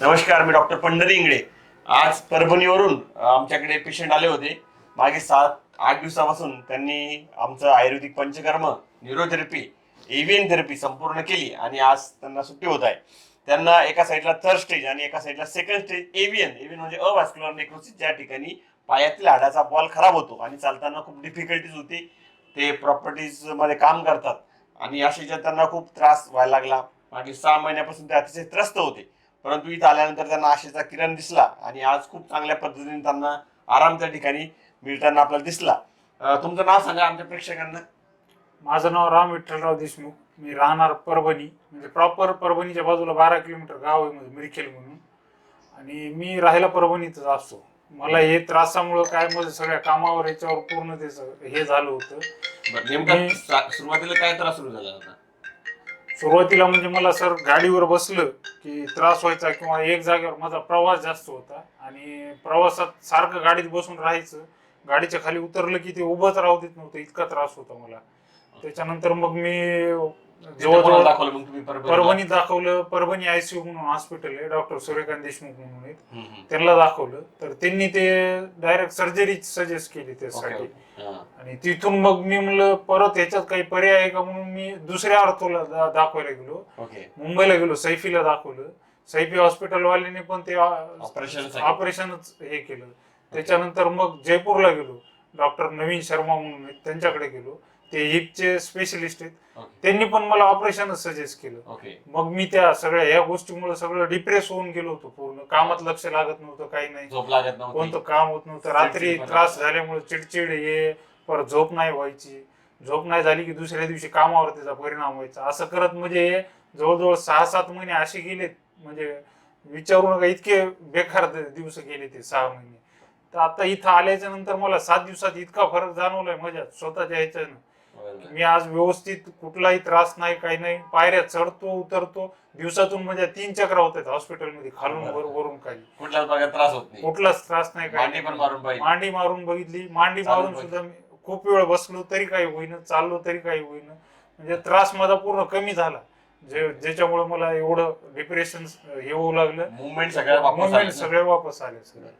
नमस्कार मी डॉक्टर पंढरी इंगळे. आज परभणीवरून आमच्याकडे पेशंट आले होते. मागे सात आठ दिवसापासून त्यांनी आमचं आयुर्वेदिक पंचकर्म न्यूरोथेरपी एव्हियन थेरपी संपूर्ण केली आणि आज त्यांना सुट्टी होत आहे. त्यांना एका साईडला थर्ड स्टेज आणि एका साईडला सेकंड स्टेज एव्हियन एव्हियन म्हणजे अवास्क्युलर नेक्रोसिस ज्या ठिकाणी पायातील हाडाचा बॉल खराब होतो आणि चालताना खूप डिफिकल्टीज होती. ते प्रॉपर्टीजमध्ये काम करतात. आणि अशाच्या त्यांना खूप त्रास व्हायला लागला. मागील सहा महिन्यापासून ते अतिशय त्रस्त होते. परंतु इथं आल्यानंतर त्यांना आशेचा किरण दिसला आणि आज खूप चांगल्या पद्धतीने त्यांना आराम त्या ठिकाणी मिळताना आपल्याला दिसला. तुमचं नाव सांगा आमच्या प्रेक्षकांना. माझं नाव राम विठ्ठलराव देशमुख. मी राहणार परभणी म्हणजे प्रॉपर परभणीच्या बाजूला बारा किलोमीटर गाव आहे म्हणजे मिरखेल म्हणून. आणि मी राहायला परभणीतच असतो. मला हे त्रासामुळं काय म्हणजे सगळ्या कामावर याच्यावर पूर्ण ते हे झालं होतं. नेमका सुरुवातीला काय त्रास सुरू झाला होता? सुरुवातीला म्हणजे मला सर गाडीवर बसलं की त्रास व्हायचा किंवा एक जागेवर माझा प्रवास जास्त होता. आणि प्रवासात सारखं गाडीत बसून राहायचं. गाडीच्या खाली उतरलं की ते उभंच राहू देत नव्हतं इतका त्रास होता मला. त्याच्यानंतर मग मी जवळजवळ दाखवलं मग तुम्ही परभणीला? परभणी दाखवलं परभणी आयसीयू म्हणून हॉस्पिटल आहे डॉक्टर सूर्यकांत देशमुख म्हणून आहेत. त्यांना दाखवलं. तर त्यांनी ते डायरेक्ट सर्जरी सजेस्ट केली त्यासाठी. आणि तिथून मग मी म्हणलं परत ह्याच्यात काही पर्याय आहे का म्हणून मी दुसऱ्या अर्थोला दाखवायला गेलो. मुंबईला गेलो सैफीला दाखवलं. सैफी हॉस्पिटलवाल्याने पण ते. ऑपरेशनच हे केलं. त्याच्यानंतर मग जयपूरला गेलो. डॉक्टर नवीन शर्मा म्हणून त्यांच्याकडे गेलो. ते हिपचे स्पेशलिस्ट आहेत. त्यांनी पण मला ऑपरेशनच सजेस्ट केलं. ओके मग मी त्या सगळ्या ह्या गोष्टीमुळे सगळं डिप्रेस होऊन गेलो होतो पूर्ण. कामात लक्ष लागत नव्हतं काही नाही. झोप लागत कोणतं नव्हती काम होत नव्हतं. रात्री चिडचिड पण त्रास होतं. झाल्यामुळे चिडचिड हे परत झोप नाही व्हायची. झोप नाही झाली की दुसऱ्या दिवशी कामावर त्याचा परिणाम व्हायचा. असं करत म्हणजे हे जवळजवळ सहा सात महिने असे गेले म्हणजे विचारू नका इतके बेकार द- दिवस गेले ते सहा महिने. तर आता इथं आल्याच्यानंतर मला सात दिवसात इतका फरक जाणवलाय माझ्या स्वतःच्या ह्याच्यानं. मी आज व्यवस्थित कुठलाही त्रास नाही काही नाही. पायऱ्या चढतो उतरतो. दिवसातून म्हणजे तीन चक्र होत आहेत हॉस्पिटलमध्ये खालून वर वरून काही. कुठल्याच भागात त्रास होत नाही. कुठलाच त्रास नाही काही मांडी पण मारून पाहिजे मांडी मारून बघितली. मांडी चालून मारून सुद्धा मी खूप वेळ बसलो तरी काही होईना चाललो तरी काही होईना. म्हणजे त्रास माझा पूर्ण कमी झाला. जे ज्याच्यामुळे मला एवढं डिप्रेशन हे होऊ लागलं. मुवमेंट सगळ्या वापस Movement. सगळे वापस आले सगळे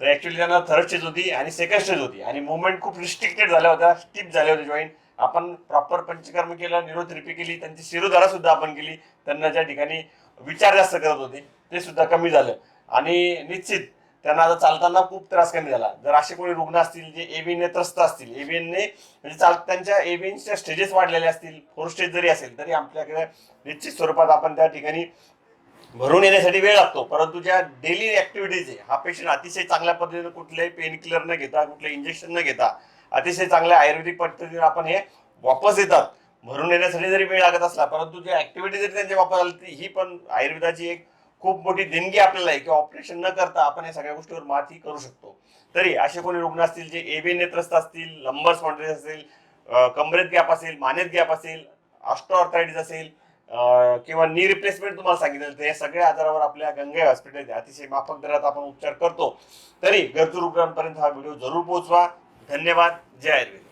तर ऍक्च्युली त्यांना थर्ड स्टेज होती आणि सेकंड स्टेज होती. आणि मुवमेंट खूप रिस्ट्रिक्टेड झाल्या होत्या स्टिप झाल्या होत्या जॉईंट आपण प्रॉपर पंचकर्म केलं न्यूरोथेरपी केली त्यांची शिरोधारा सुद्धा आपण केली त्यांना ज्या ठिकाणी विचार जास्त करत होते ते सुद्धा कमी झालं. आणि निश्चित त्यांना आता चालताना खूप त्रास कमी झाला. जर असे कोणी रुग्ण असतील जे एव्हीने त्रस्त असतील एव्हीएनने म्हणजे चाल त्यांच्या एव्हीएनच्या स्टेजेस वाढलेले असतील फोर स्टेज जरी असेल तरी आपल्याकडे निश्चित स्वरूपात आपण त्या ठिकाणी भरून येण्यासाठी वेळ लागतो. परंतु ज्या डेली ऍक्टिव्हिटीज आहे हा पेशंट अतिशय चांगल्या पद्धतीने कुठल्याही पेन किलर न घेता कुठले इंजेक्शन न घेता अतिशय चांगल्या आयुर्वेदिक पद्धतीने आपण हे वापस येतात. भरून येण्यासाठी जरी वेळ लागत असला परंतु जे ऍक्टिव्हिटी जरी त्यांच्या वापर आली ही पण आयुर्वेदाची एक खूप मोठी देणगी आपल्याला आहे की ऑपरेशन न करता आपण या सगळ्या गोष्टीवर मात ही करू शकतो. तरी असे कोणी रुग्ण असतील जे एबी त्रस्त असतील लंबर स्पॉन्ड्रेस असेल कमरेत गॅप असेल मानेत गॅप असेल ऑस्ट्रोआर्थरायटिस असेल किंवा नी रिप्लेसमेंट तुम्हाला सांगितलं तर या सगळ्या आजारावर आपल्या गंगे हॉस्पिटल अतिशय माफक दरात आपण उपचार करतो. तरी गरजू रुग्णांपर्यंत हा व्हिडिओ जरूर पोहोचवा. धन्यवाद. जय आयुर्वेद.